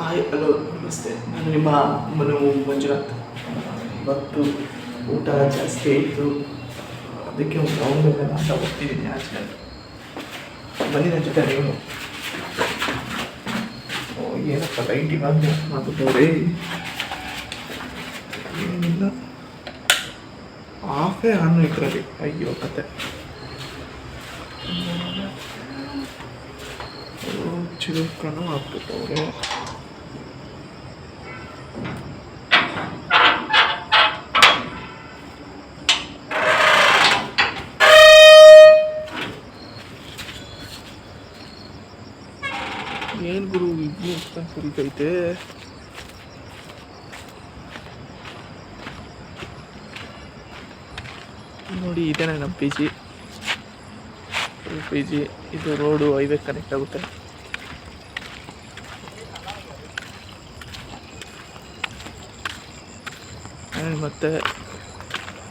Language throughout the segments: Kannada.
ಹಾಯ್, ಹಲೋ, ನಮಸ್ತೆ. ನಾನು ನಿಮ್ಮ ಮನು ಮಂಜುನಾಥ್. ಮತ್ತು ಊಟ ಜಾಸ್ತಿ ಇತ್ತು ಅದಕ್ಕೆ ಒಂದು ರೌಂಡ್ ಅಂತ ಹೋಗ್ತಿದ್ದೀನಿ ಆಚೆ ಬನ್ನಿ ನನ್ನ ಜೊತೆ ನೀವು. ಓ, ಏನಪ್ಪ ಲೈಟ್ ಇವಾಗ ಮಾಡ್ಬಿಟ್ಟವ್ರೆ. ಏನಿಲ್ಲ. ಆಫೇ ಆನ್ ಇದರಲ್ಲಿ. ಅಯ್ಯೋ, ಕತೆ. ಚಿರುಕನ್ನು ಹಾಕ್ಬಿಟ್ಟವ್ರೆ ಏನ್ ಅಂತ ಸುರಿತೈತೆ ನೋಡಿ, ಇದೇನೆ ನಮ್ಮ ಪಿ ಜಿ ಪಿ ಜಿ ಇದು ರೋಡು ಹೈವೇ ಕನೆಕ್ಟ್ ಆಗುತ್ತೆ. ಆ್ಯಂಡ್ ಮತ್ತು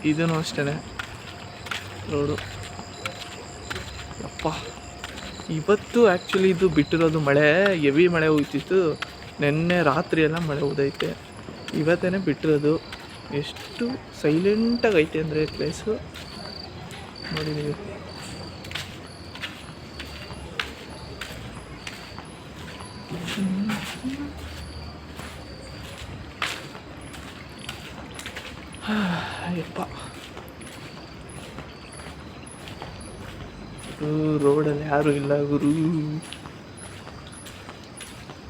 ಇದೂ ಅಷ್ಟೇ ರೋಡು ಅಪ್ಪ ಇವತ್ತು ಆ್ಯಕ್ಚುಲಿ ಇದು ಬಿಟ್ಟಿರೋದು ಮಳೆ ಹೆವಿ ಮಳೆ ಹೋಗ್ತಿತ್ತು ನಿನ್ನೆ ರಾತ್ರಿ ಎಲ್ಲ ಮಳೆ ಹೋದೈತೆ ಇವತ್ತೇ ಬಿಟ್ಟಿರೋದು. ಎಷ್ಟು ಸೈಲೆಂಟಾಗಿ ಐತೆ ಅಂದರೆ ಪ್ಲೇಸು ನೋಡಿ ನೀವು. ಯಪ್ಪ ರೋಡಲ್ಲಿ ಯಾರು ಇಲ್ಲ ಗುರು.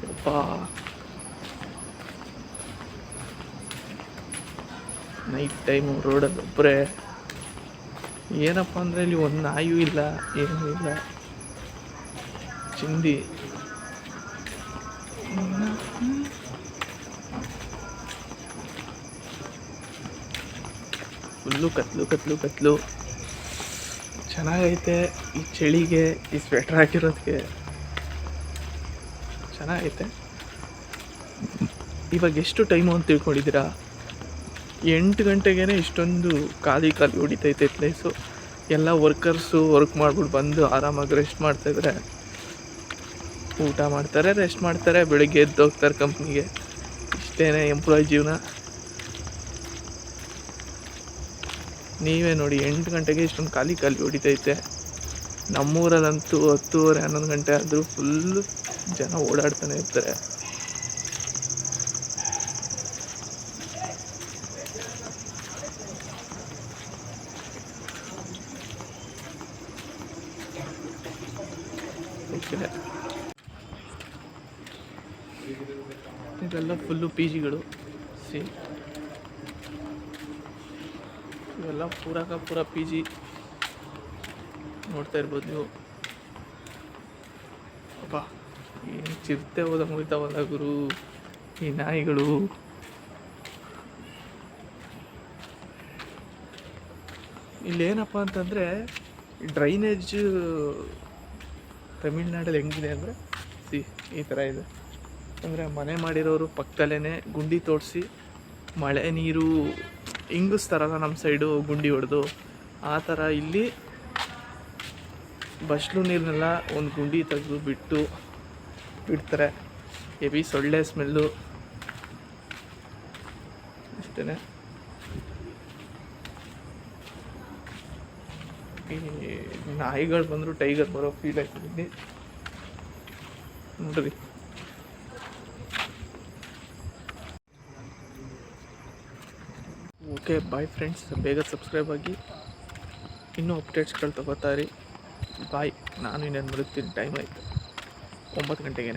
ಯಪ್ಪ. ನೈಟ್ ಟೈಮು ರೋಡಲ್ಲಿ ಒಬ್ಬರೇ ಏನಪ್ಪ ಅಂದರೆ ಇಲ್ಲಿ ಒಂದು ನಾಯೂ ಇಲ್ಲ, ಏನೂ ಇಲ್ಲ. ಚಿಂದಿ. ಫುಲ್ಲು ಕತ್ಲು ಕತ್ಲು ಕತ್ಲು. ಚೆನ್ನಾಗೈತೆ. ಈ ಚಳಿಗೆ, ಈ ಸ್ವೆಟ್ರ್ ಹಾಕಿರೋದಕ್ಕೆ ಚೆನ್ನಾಗೈತೆ. ಇವಾಗ ಎಷ್ಟು ಟೈಮು ಅಂತ ತಿಳ್ಕೊಂಡಿದ್ದೀರಾ? ಎಂಟು ಗಂಟೆಗೇ ಇಷ್ಟೊಂದು ಖಾಲಿ ಖಾಲಿ ಹೊಡಿತೈತೆ ಪ್ಲೇಸು ಎಲ್ಲ ವರ್ಕರ್ಸು ವರ್ಕ್ ಮಾಡ್ಬಿಟ್ಟು ಬಂದು ಆರಾಮಾಗಿ ರೆಸ್ಟ್ ಮಾಡ್ತಾಯಿದ್ರೆ ಊಟ ಮಾಡ್ತಾರೆ ರೆಸ್ಟ್ ಮಾಡ್ತಾರೆ, ಬೆಳಿಗ್ಗೆ ಎದ್ದು ಹೋಗ್ತಾರೆ ಕಂಪ್ನಿಗೆ ಇಷ್ಟೇ ಎಂಪ್ಲಾಯ್ ಜೀವನ. ನೀವೇ ನೋಡಿ, ಎಂಟು ಗಂಟೆಗೆ ಇಷ್ಟೊಂದು ಖಾಲಿ ಖಾಲಿ ಹೊಡಿತೈತೆ. ನಮ್ಮೂರಲ್ಲಂತೂ ಹತ್ತುವರೆ, ಹನ್ನೊಂದು ಗಂಟೆ ಆದರೂ ಫುಲ್ಲು ಜನ ಓಡಾಡ್ತಾನೆ ಇರ್ತಾರೆ. ಇದೆಲ್ಲ ಫುಲ್ಲು ಪಿ ಜಿಗಳು ಸಿ ಇವೆಲ್ಲ ಪೂರಕ ಪೂರ ಪಿ ಜಿ ನೋಡ್ತಾ ಇರ್ಬೋದು ನೀವು. ಅಪ್ಪ, ಏನು ಚಿರತೆ ಹೋದ ಮುಗಿತಾವಲ್ಲ ಗುರು. ಈ ನಾಯಿಗಳು. ಇಲ್ಲೇನಪ್ಪ ಅಂತಂದರೆ ಡ್ರೈನೇಜ್ ತಮಿಳ್ನಾಡಲ್ಲಿ ಹೆಂಗಿದೆ ಅಂದರೆ, ಸಿ, ಈ ಥರ ಇದೆ. ಅಂದರೆ ಮನೆ ಮಾಡಿರೋರು ಪಕ್ಕದಲ್ಲೇ ಗುಂಡಿ ತೋಡಿಸಿ, ಮಳೆ ನೀರು ಹಿಂಗಿಸ್ತಾರಲ್ಲ ನಮ್ಮ ಸೈಡು ಗುಂಡಿ ಹೊಡೆದು, ಆ ಥರ ಇಲ್ಲಿ ಬಸ್ಲು ನೀರನ್ನೆಲ್ಲ ಒಂದು ಗುಂಡಿ ತೆಗೆದು ಬಿಟ್ಟು ಬಿಡ್ತಾರೆ ಹೆವಿ ಸೊಳ್ಳೆ ಸ್ಮೆಲ್ಲು. ಅಷ್ಟೇ ಈ ನಾಯಿಗಳು ಬಂದರೂ, ಟೈಗರ್ ಬರೋ ಫೀಲ್ ಆಗ್ತಿದ್ದೀನಿ ನೋಡ್ರಿ. ಓಕೆ ಬಾಯ್ ಫ್ರೆಂಡ್ಸ್ ಬೇಗ ಸಬ್ಸ್ಕ್ರೈಬ್ ಆಗಿ. ಇನ್ನೂ ಅಪ್ಡೇಟ್ಸ್ಗಳು ತಗೋತಾರೆ ಬಾಯ್ ನಾನು ಇನ್ನೇನು ಮಲಗ್ತೀನಿ ಟೈಮ್ ಆಯಿತು. ಒಂಬತ್ತು ಗಂಟೆಗೇ